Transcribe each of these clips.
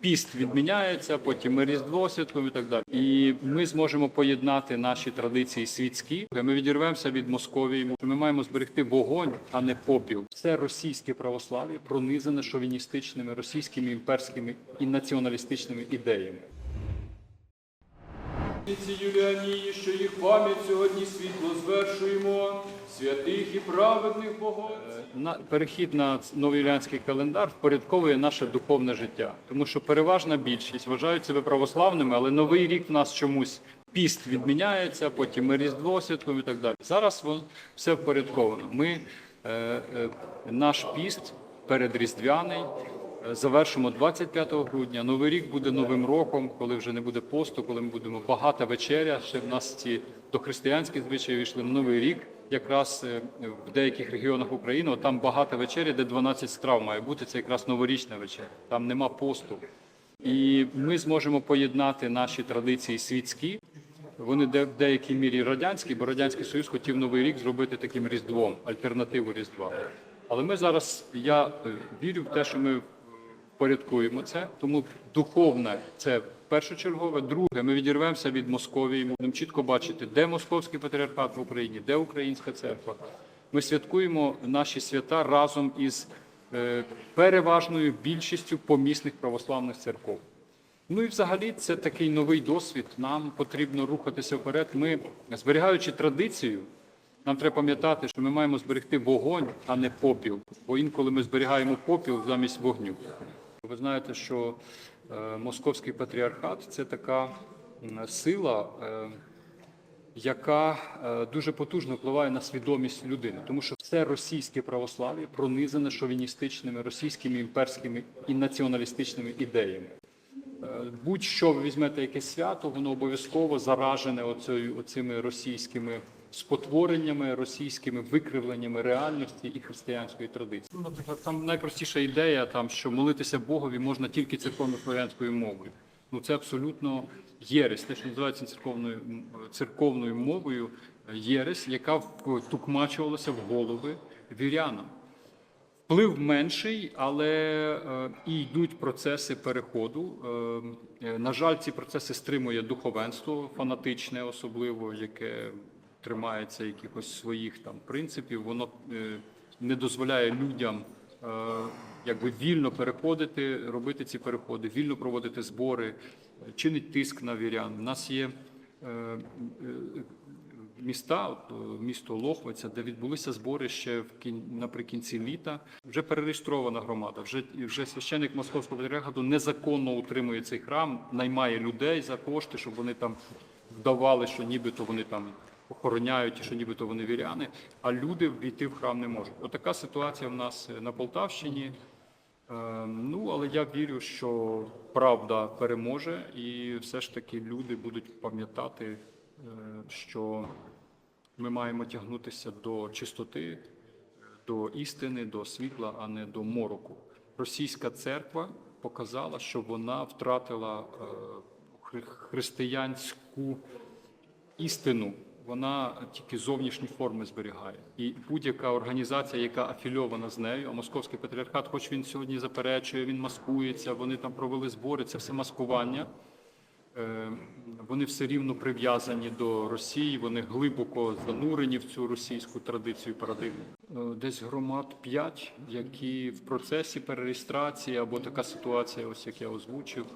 піст відміняється, потім ми Різдво святкуємо і так далі. І ми зможемо поєднати наші традиції світські. Ми відірвемося від Московії. Ми маємо зберегти вогонь, а не попіл. Це російське православ'я пронизане шовіністичними російськими імперськими і націоналістичними ідеями. Ці Юліанії, що їх пам'ять сьогодні світло звершуємо, святих і праведних богов. Перехід на новоюліанський календар впорядковує наше духовне життя, тому що переважна більшість вважають себе православними, але новий рік в нас чомусь піст відміняється, потім ми Різдво святкуємо і так далі. Зараз все впорядковано. Ми е, е, наш піст передріздвяний. Е, Завершимо 25 грудня. Новий рік буде новим роком, коли вже не буде посту, коли ми будемо багата вечеря. Ще в нас ці дохристиянські звичаї на новий рік. Якраз е, в деяких регіонах України там багата вечеря, де 12 страв має бути. Це якраз новорічна вечеря. Там нема посту. І ми зможемо поєднати наші традиції світські. Вони де в деякій мірі радянські, бо радянський союз хотів новий рік зробити таким різдвом, альтернативу різдва. Але ми зараз я е, вірю в те, що ми впорядкуємо це. Тому духовне це першочергове. Друге, ми відірвемося від Московії. Будемо чітко бачити, де московський патріархат в Україні, де українська церква. Ми святкуємо наші свята разом із е, переважною більшістю помісних православних церков. Ну і взагалі це такий новий досвід. Нам потрібно рухатися вперед. Ми, зберігаючи традицію, нам треба пам'ятати, що ми маємо зберегти вогонь, а не попіл. Бо інколи ми зберігаємо попіл замість вогню. Ви знаєте, що е, московський патріархат це така сила, е, яка е, дуже потужно впливає на свідомість людини, тому що все російське православ'я пронизане шовіністичними російськими імперськими і націоналістичними ідеями. Будь-що ви візьмете якесь свято, воно обов'язково заражене оцею, оцими російськими спотвореннями, російськими викривленнями реальності і християнської традиції. Ну, наприклад, там найпростіша ідея, там, що молитися Богові можна тільки церковно-слов'янською мовою. Ну це абсолютно єресь, те, що називається церковною, церковною мовою, єресь, яка втукмачувалася в голови вірянам. Вплив менший, але е, і йдуть процеси переходу. Е, е, на жаль, ці процеси стримує духовенство фанатичне, особливо яке тримається якихось своїх там принципів. Воно е, не дозволяє людям е, якби вільно переходити, робити ці переходи, вільно проводити збори, чинить тиск на вірян. У нас є е, міста, місто Лохвиця, де відбулися збори ще в кін... наприкінці літа. Вже перереєстрована громада. Вже вже священник московського патріархату незаконно утримує цей храм, наймає людей за кошти, щоб вони там вдавали, що нібито вони там охороняють, що нібито вони віряни. А люди війти в храм не можуть. Отака ситуація в нас на Полтавщині. Е, Ну, але я вірю, що правда переможе, і все ж таки люди будуть пам'ятати, е, що ми маємо тягнутися до чистоти, до істини, до світла, а не до мороку. Російська церква показала, що вона втратила е, християнську істину. Вона тільки зовнішні форми зберігає. І будь-яка організація, яка афільована з нею, а московський патріархат, хоч він сьогодні заперечує, він маскується, вони там провели збори, це все маскування. Е, Вони все рівно прив'язані до Росії, вони глибоко занурені в цю російську традицію парадигму. Е, Десь громад 5, які в процесі перереєстрації або така ситуація, ось як я озвучив.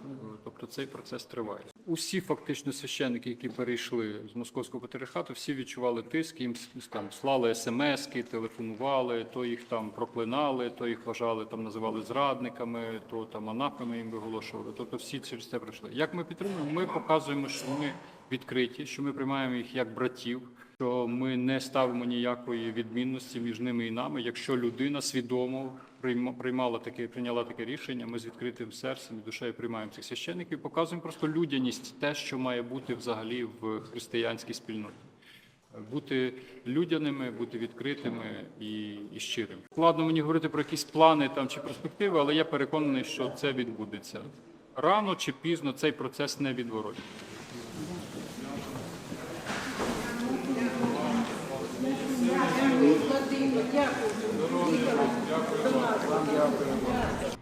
Тобто цей процес триває. Усі фактично священники, які перейшли з московського патріархату, всі відчували тиск, їм там слали смски, телефонували, то їх там проклинали, то їх вважали там, називали зрадниками, то там анапами їм виголошували. Тобто всі через це пройшли. Як ми підтримуємо? Ми показуємо, що ми відкриті, що ми приймаємо їх як братів. Що ми не ставимо ніякої відмінності між ними і нами. Якщо людина свідомо прийма- приймала таке, прийняла таке рішення, ми з відкритим серцем і душею приймаємо цих священників, показуємо просто людяність, те, що має бути взагалі в християнській спільноті. Бути людяними, бути відкритими і, і щирими. Складно мені говорити про якісь плани там чи перспективи, але я переконаний, що це відбудеться рано чи пізно. Цей процес не відворотний. Дякую, Владимир, дякую. Дякую.